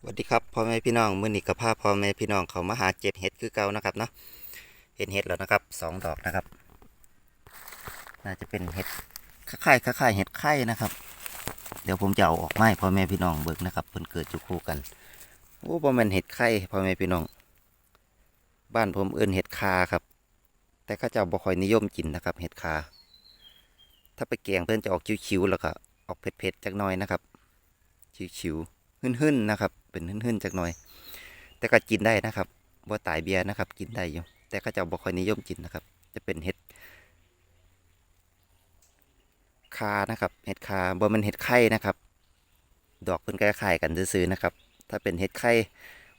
สวัสดีครับพ่อแม่พี่น้องมื้อนี้กับพาพ่อแม่พี่น้องเขามาหาเจ็ดเห็ดคือเก่านะครับเนาะเห็นเห็ดแล้วนะครับสองดอกนะครับ น่าจะเป็นเห็ดคล้ายๆคล้ายๆเห็ดไข่นะครับ เดี๋ยวผมจะเอาออกไม้พ่อแม่พี่น้องเบิกนะครับเพิ่นเกิดอยู่คู่กันโอ้บ่แม่นเห็ดไข่พ่อแม่พี่น้อง บ้านผมเอิ้นเห็ดคาครับ แต่ข้าเจ้าบ่ค่อยนิยมกินนะครับ เห็ดคา ถ้าไปแกงเพิ่นจะออกคิ้วๆแล้วก็ออกเผ็ดๆจักหน่อยนะครับคิ้วๆ หึ่นๆนะครับ เป็นหึ่นๆจักหน่อย แต่ก็กินได้นะครับบ่าตายเบียร์นะครับ กินได้อยู่ แต่ก็จะบ่ค่อยนิยมกินนะครับ จะเป็นเห็ดคานะครับ เห็ดคาบ่มันเห็ดไข่นะครับ ดอกเพิ่นก็คล้ายกันซื่อๆนะครับ ถ้าเป็นเห็ดไข่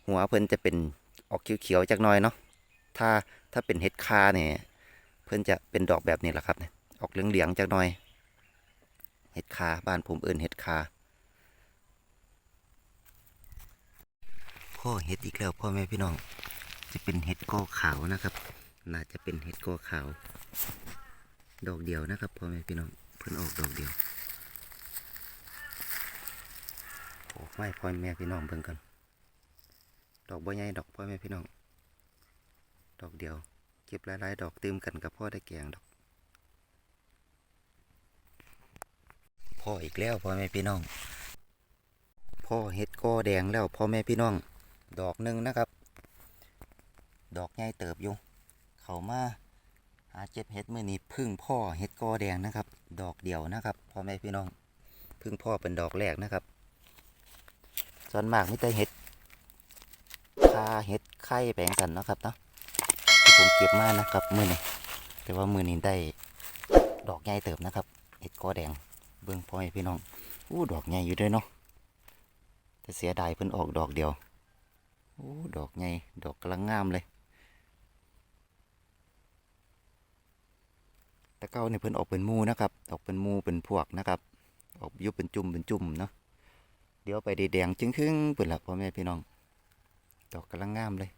หัวเพิ่นจะเป็นออกเขียวๆจักหน่อยเนาะ ถ้าถ้าเป็นเห็ดคาเนี่ยเพิ่นจะเป็นดอกแบบนี้แหละครับเนี่ยออกเหลืองๆจักหน่อย เห็ดคาบ้านผมเอิ้นเห็ดคา พ่อเห็ดอีกแล้วพ่อแม่พี่น้อง จะเป็นเห็ดกอขาวนะครับ น่าจะเป็นเห็ดกอขาว ดอกเดียวนะครับพ่อแม่พี่น้องเพิ่นออกดอกเดียวโอ้ไม่พ่อแม่พี่น้องเบิ่งกันดอกบัวใหญ่ดอกพ่อแม่พี่น้อง ดอกเดียว เก็บหลายๆดอกตืมกันกับพ่อได้แกงดอก พ่ออีกแล้วพ่อแม่พี่น้อง พ่อเห็ดกอแดงแล้วพ่อแม่พี่น้อง ดอกหนึ่งนะครับ ดอกใหญ่เติบอยู่ เขามาหาเจ็บเห็ดมื่อนี้พึ่งพ่อเห็ดกอแดงนะครับ ดอกเดียวนะครับพ่อแม่พี่น้องพึ่งพ่อเป็นดอกแรกนะครับส่วนมากมิแต่เห็ดคาเห็ดไข่แปลงสันนะครับเนาะที่ผมเก็บมานะครับมือนี้แต่ว่ามือนี้ได้ดอกใหญ่เติบนะครับเห็ดกอแดงเบิ่งพ่อแม่พี่น้องอู้ดอกใหญ่อยู่ด้วยเนาะแต่เสียดายเพิ่นออกดอกเดียว โอ้ ดอกใหญ่ดอกกำลังงามเลยต่เก้าเนี่ยเพิ่นออกเป็นมูนะครับ ออกเป็นมูเป็นพวกนะครับ ออกยุบเป็นจุ่มเป็นจุ่มเนาะ เดี๋ยวไปแดงจึงครึ่งเปิดละพ่อแม่พี่น้อง ดอกกำลังงามเลย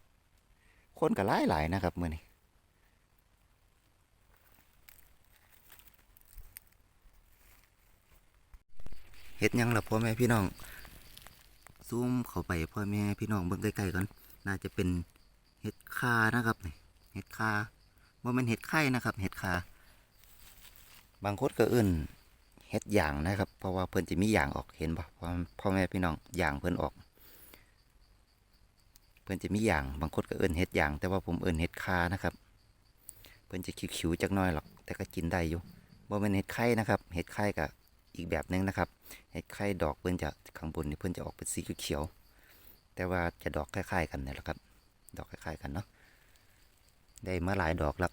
คนก็หลายหลายนะครับมือนี้เฮ็ดยังล่ะพ่อแม่พี่น้อง ซูมเข้าไปพ่อแม่พี่น้องเบิ่งใกล้ๆกันน่าจะเป็นเห็ดคานะครับนี่เห็ดคาบ่แม่นเห็ดไข่นะครับ เห็ดคาบางคนก็เอื่นเห็ดหยางนะครับ เพราะว่าเพิ่นจะมีหยางออกเห็นบ่พ่อพ่อแม่พี่น้องหยางเพิ่นออก เพิ่นจะมีหยางบางคนก็เอื่นเห็ดหยาง แต่ว่าผมเอื่นเห็ดคานะครับ เพิ่นจะคิวๆจักน้อยหรอก แต่ก็กินได้อยู่บ่แม่นเห็ดไข่นะครับ เห็ดไข่ก็ อีกแบบหนึงนะครับเห็ดไข่ดอกเพื่อนจะข้างบนนี่เพื่อนจะออกเป็นสีเขียวแต่ว่าจะดอกคล้ายๆกันนี่แหละครับ ดอกคล้ายๆกันเนาะได้มาหลายดอกแล้ว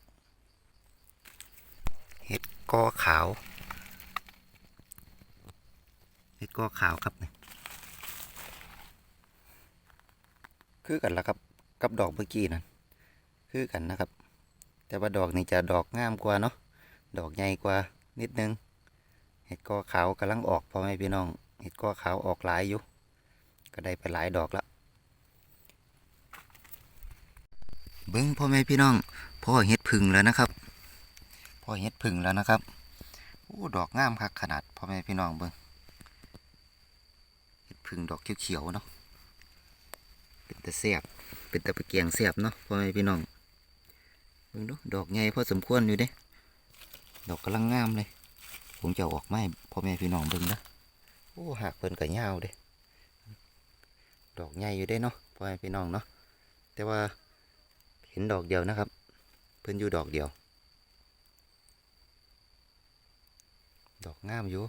เห็ดกอขาวเห็ดกอขาวครับนี่คือกันละครับกับดอกเมื่อกี้นั่นคือกันนะครับ แต่ว่าดอกนี้จะดอกงามกว่าเนาะดอกใหญ่กว่านิดนึง เห็ดกอขาวกำลังออกพ่อแม่พี่น้อง เห็ดกอขาวออกหลายอยู่ ก็ได้ไปหลายดอกละเบิ้งพ่อแม่พี่น้อง พ่อเห็ดพึ่งแล้วนะครับ พ่อเห็ดพึ่งแล้วนะครับโอ้ดอกงามคักขนาดพ่อแม่พี่น้องเบิ้งเห็ดพึ่งดอกเขียวๆเนาะ เป็นตะเสียบเป็นตะไปเกียงเสียบเนาะพ่อแม่พี่น้องเบิ้งดูดอกใหญ่พอสมควรอยู่เด้ ดอกกำลังงามเลย ผมจะออกไม้พ่อแม่พี่น้องเบิ่งนะโอ้หักเพิ่นก็ยาวเด้ดอกใหญ่อยู่ได้เนาะพ่อแม่พี่น้องเนาะแต่ว่าเห็นดอกเดียวนะครับ เพิ่นอยู่ดอกเดียว ดอกงามอยู่